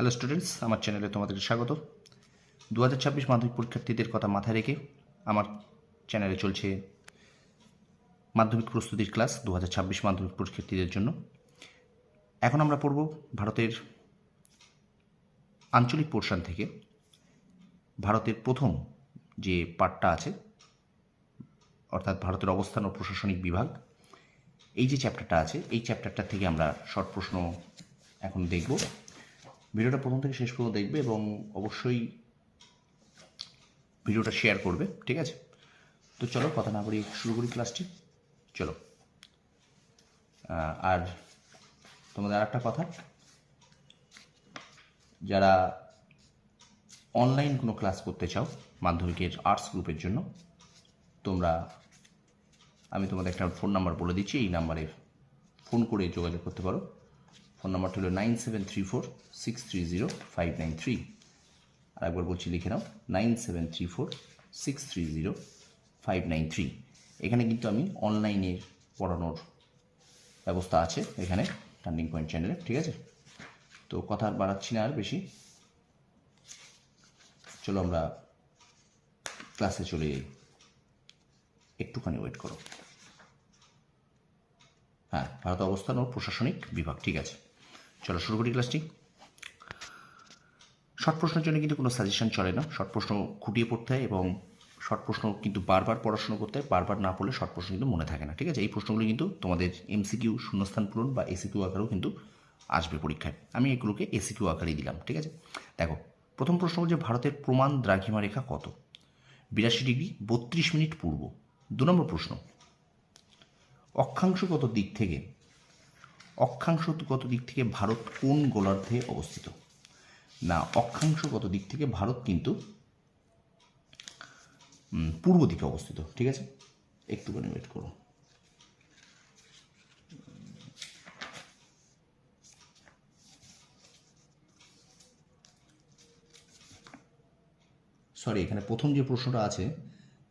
Hello students আমার চ্যানেলে তোমাদের স্বাগত। দু হাজার ছাব্বিশ মাধ্যমিক পরীক্ষার্থীদের কথা মাথায় রেখে আমার চ্যানেলে চলছে মাধ্যমিক প্রস্তুতির ক্লাস দু হাজার ছাব্বিশ মাধ্যমিক পরীক্ষার্থীদের জন্য। এখন আমরা পড়ব ভারতের আঞ্চলিক পোর্শন থেকে। ভারতের প্রথম যে পার্টটা আছে, অর্থাৎ ভারতের অবস্থান ও প্রশাসনিক বিভাগ, এই যে চ্যাপ্টারটা আছে, এই চ্যাপ্টারটা থেকে আমরা শর্ট প্রশ্ন এখন দেখব। ভিডিওটা প্রথম থেকে শেষ পর্যন্ত দেখবে এবং অবশ্যই ভিডিওটা শেয়ার করবে, ঠিক আছে? তো চলো, কথা না বলি শুরু করি ক্লাসটি চলো। আর তোমাদের আর একটা কথা। যারা অনলাইন কোনো ক্লাস করতে চাও, মাধ্যমিকের আর্টস গ্রুপের জন্য, তোমরা, আমি তোমাদের একটা ফোন নাম্বার বলে দিচ্ছি, এই নাম্বারে ফোন করে যোগাযোগ করতে পারো। ফোন নাম্বারটা হলো nine seven three four six three zero five nine three. আর একবার বলছি, লিখে নাও, nine seven three four six three zero five nine three. এখানে কিন্তু আমি অনলাইনে পড়ানোর ব্যবস্থা আছে, এখানে টার্নিং পয়েন্ট চ্যানেলে, ঠিক আছে? তো কথা আর বাড়াচ্ছি না আর বেশি। চলো আমরা ক্লাসে চলে যাই। একটুখানি ওয়েট করো। হ্যাঁ ভারত অবস্থান ও প্রশাসনিক বিভাগ, ঠিক আছে? চলো শুরু করি ক্লাসটি শর্ট প্রশ্নের জন্য কিন্তু কোনো সাজেশন চলে না। শর্ট প্রশ্ন খুঁটিয়ে পড়তে হয় এবং শর্ট প্রশ্ন কিন্তু বারবার পড়াশোনা করতে হয়। বারবার না পড়লে শর্ট প্রশ্ন কিন্তু মনে থাকে না, ঠিক আছে? এই প্রশ্নগুলো কিন্তু তোমাদের এমসিকিউ শূন্যস্থান পূরণ বা এসিকিউ আকারেও কিন্তু আসবে পরীক্ষায়। আমি এগুলোকে এসিকিউ আকারেই দিলাম, ঠিক আছে? দেখো, প্রথম প্রশ্ন হচ্ছে ভারতের প্রমাণ দ্রাঘিমা রেখা কত? বিরাশি ডিগ্রি, বত্রিশ মিনিট পূর্ব। দু নম্বর প্রশ্ন অক্ষাংশগত দিক থেকে? অক্ষাংশগত দিক থেকে ভারত কোন গোলার্ধে অবস্থিত? না, অক্ষাংশগত দিক থেকে ভারত কিন্তু পূর্ব দিকে অবস্থিত, ঠিক আছে? একটুখানি ওয়েট করো। সরি এখানে প্রথম যে প্রশ্নটা আছে,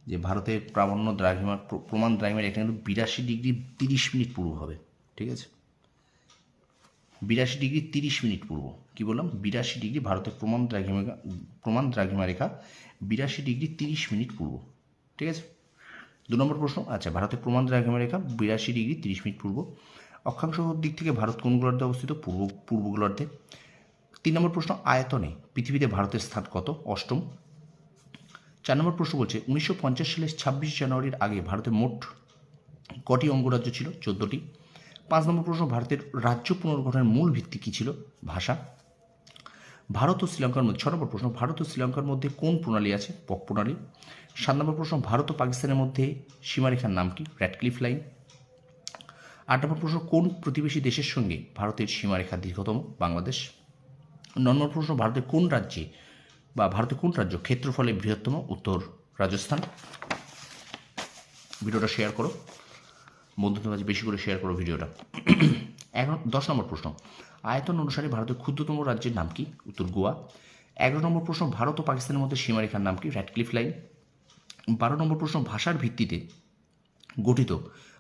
যে ভারতের প্রামাণ্য দ্রাঘিমার প্র- প্রমাণ দ্রাঘিমার এখানে বিরাশি ডিগ্রি তিরিশ মিনিট পূর্ব হবে, ঠিক আছে? বিরাশি ডিগ্রি তিরিশ মিনিট পূর্ব। কি বললাম? বিরাশি ডিগ্রি ভারতের প্রমাণ দ্রাঘিমা প্রমাণ দ্রাঘিমা রেখা বিরাশি ডিগ্রি তিরিশ মিনিট পূর্ব। ঠিক আছে? দু নম্বর প্রশ্ন। আচ্ছা ভারতের প্রমাণ দ্রাঘিমা রেখা বিরাশি ডিগ্রি তিরিশ মিনিট পূর্ব। অক্ষাংশ দিক থেকে ভারত কোন গোলার্ধে অবস্থিত? পূর্ব পূর্ব গোলার্ধে। তিন নম্বর প্রশ্ন। আয়তনে পৃথিবীতে ভারতের স্থান কত? অষ্টম। চার নম্বর প্রশ্ন বলছে, উনিশশো পঞ্চাশ সালের ছাব্বিশ জানুয়ারির আগে ভারতে মোট কটি অঙ্গরাজ্য ছিল? চোদ্দোটি। পাঁচ নম্বর প্রশ্ন, ভারতের রাজ্য পুনর্গঠনের মূল ভিত্তি কী ছিল? ভাষা। ভারত ও শ্রীলঙ্কার মধ্যে, ছ নম্বর প্রশ্ন, ভারত ও শ্রীলঙ্কার মধ্যে কোন প্রণালী আছে? পক প্রণালী। সাত নম্বর প্রশ্ন, ভারত ও পাকিস্তানের মধ্যে সীমারেখার নাম কি? Radcliffe line. আট নম্বর প্রশ্ন, কোন প্রতিবেশী দেশের সঙ্গে ভারতের সীমারেখা দীর্ঘতম? বাংলাদেশ। ন নম্বর প্রশ্ন, ভারতের কোন রাজ্যে বা ভারতের কোন রাজ্য ক্ষেত্রফলে বৃহত্তম? উত্তর রাজস্থান। ভিডিওটা শেয়ার করো। বন্ধুদের মাঝে বেশি করে শেয়ার করো ভিডিওটা। এখন দশ নম্বর প্রশ্ন। আয়তন অনুসারে ভারতের ক্ষুদ্রতম রাজ্যের নাম কি? উত্তর গোয়া। এগারো নম্বর প্রশ্ন, ভারত ও পাকিস্তানের মধ্যে সীমারেখার নাম কি? র্যাডক্লিফ লাইন বারো নম্বর প্রশ্ন, ভাষার ভিত্তিতে গঠিত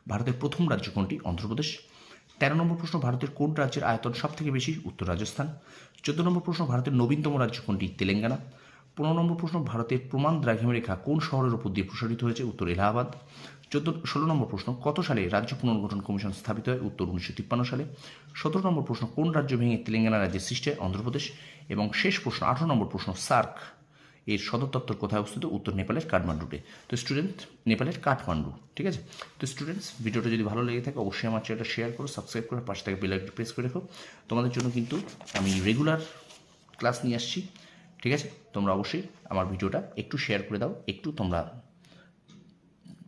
ভারতের প্রথম রাজ্য কোনটি? অন্ধ্রপ্রদেশ। তেরো নম্বর প্রশ্ন, ভারতের কোন রাজ্যের আয়তন সব থেকে বেশি? উত্তর রাজস্থান। চোদ্দ নম্বর প্রশ্ন, ভারতের নবীনতম রাজ্য কোনটি? তেলেঙ্গানা। পনেরো নম্বর প্রশ্ন, ভারতের প্রমাণ দ্রাঘিমা রেখা কোন শহরের উপর দিয়ে প্রসারিত হয়েছে? উত্তর এলাহাবাদ। চোদ্দ, ষোলো নম্বর প্রশ্ন, কত সালে রাজ্য পুনর্গঠন কমিশন স্থাপিত হয়? উত্তর উনিশশো তিপ্পান্ন সালে। সতেরো নম্বর প্রশ্ন, কোন রাজ্য ভেঙে তেলেঙ্গানা রাজ্যের সৃষ্টি হয়? অন্ধ্রপ্রদেশ। এবং শেষ প্রশ্ন, আঠারো নম্বর প্রশ্ন, সার্ক এর সদর দপ্তর কোথায় অবস্থিত? উত্তর নেপালের কাঠমান্ডুতে। তো স্টুডেন্ট নেপালের কাঠমান্ডু, ঠিক আছে? তো স্টুডেন্টস ভিডিওটা যদি ভালো লেগে থাকে, অবশ্যই আমার চ্যানেলটা শেয়ার করো সাবস্ক্রাইব করে পাশে থেকে বেল আইকনটি প্রেস করে রেখো। তোমাদের জন্য কিন্তু আমি রেগুলার ক্লাস নিয়ে আসছি, ঠিক আছে? তোমরা অবশ্যই আমার ভিডিওটা একটু শেয়ার করে দাও, একটু তোমরা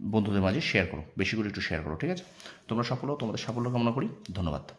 বন্ধুদের মাঝে শেয়ার করো। বেশি করে একটু শেয়ার করো, ঠিক আছে? তোমরা সফল তোমাদের সাফল্য কামনা করি। ধন্যবাদ।